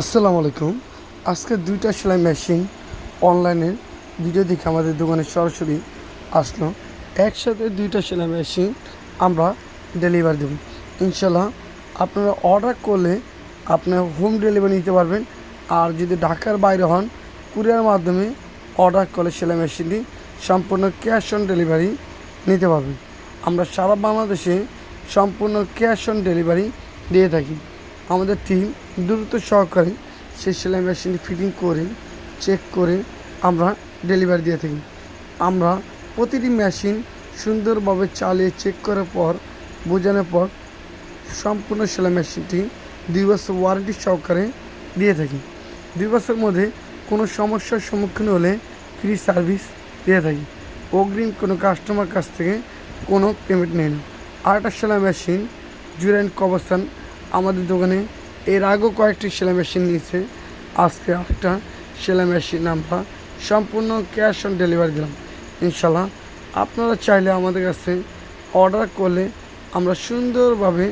আসসালামু আলাইকুম। আজকে দুইটা সেলাই মেশিন অনলাইনে ভিডিও দেখে আমাদের দোকানে সরাসরি আসলো। একসাথে দুইটা সেলাই মেশিন আমরা ডেলিভারি দেব। ইনশাল্লাহ আপনারা অর্ডার করলে আপনার হোম ডেলিভারি নিতে পারবেন। আর যদি ঢাকার বাইরে হন কুরিয়ার মাধ্যমে অর্ডার করলে সেলাই মেশিনটি সম্পূর্ণ ক্যাশ অন ডেলিভারি নিতে পারবেন। আমরা সারা বাংলাদেশে সম্পূর্ণ ক্যাশ অন ডেলিভারি দিয়ে থাকি। আমাদের টিম দ্রুত সহকারে সেই সেলাই মেশিনটি ফিটিং করে চেক করে আমরা ডেলিভারি দিয়ে থাকি। আমরা প্রতিটি মেশিন সুন্দরভাবে চালিয়ে চেক করার পর, বোঝানোর পর সম্পূর্ণ সেলাই মেশিনটি দুই বছর ওয়ারেন্টি সহকারে দিয়ে থাকি। দুই বছরের মধ্যে কোনো সমস্যার সম্মুখীন হলে ফ্রি সার্ভিস দিয়ে থাকি। অগ্রিম কোনো কাস্টমার কাছ থেকে কোনো পেমেন্ট নেই না। আরেকটা সেলাই মেশিন জুরাইন কবস্থান আমাদের দোকানে এর আগেও কয়েকটি সেলাই মেশিন নিয়েছে। আজকে আরেকটা সেলাই মেশিন আমরা সম্পূর্ণ ক্যাশ অন ডেলিভারি দিলাম। ইনশাল্লাহ আপনারা চাইলে আমাদের কাছে অর্ডার করলে আমরা সুন্দরভাবে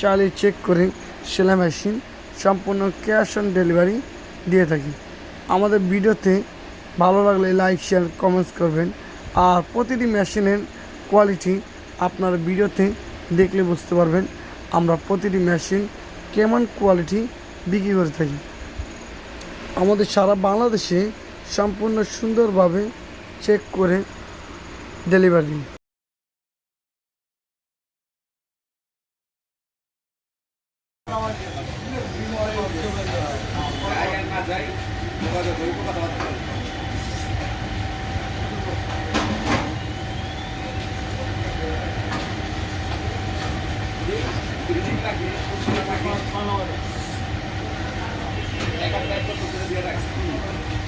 চালিয়ে চেক করে সেলাই মেশিন সম্পূর্ণ ক্যাশ অন ডেলিভারি দিয়ে থাকি। আমাদের ভিডিওতে ভালো লাগলে লাইক, শেয়ার কমেন্টস করবেন। আর প্রতিটি মেশিনের কোয়ালিটি আপনার ভিডিওতে দেখলে বুঝতে পারবেন। আমরা প্রতিটি মেশিন কেমন কোয়ালিটি বিক্রি করে থাকি। আমাদের সারা বাংলাদেশে সম্পূর্ণ সুন্দরভাবে চেক করে ডেলিভারি দিই। যোগাযোগ Thank you.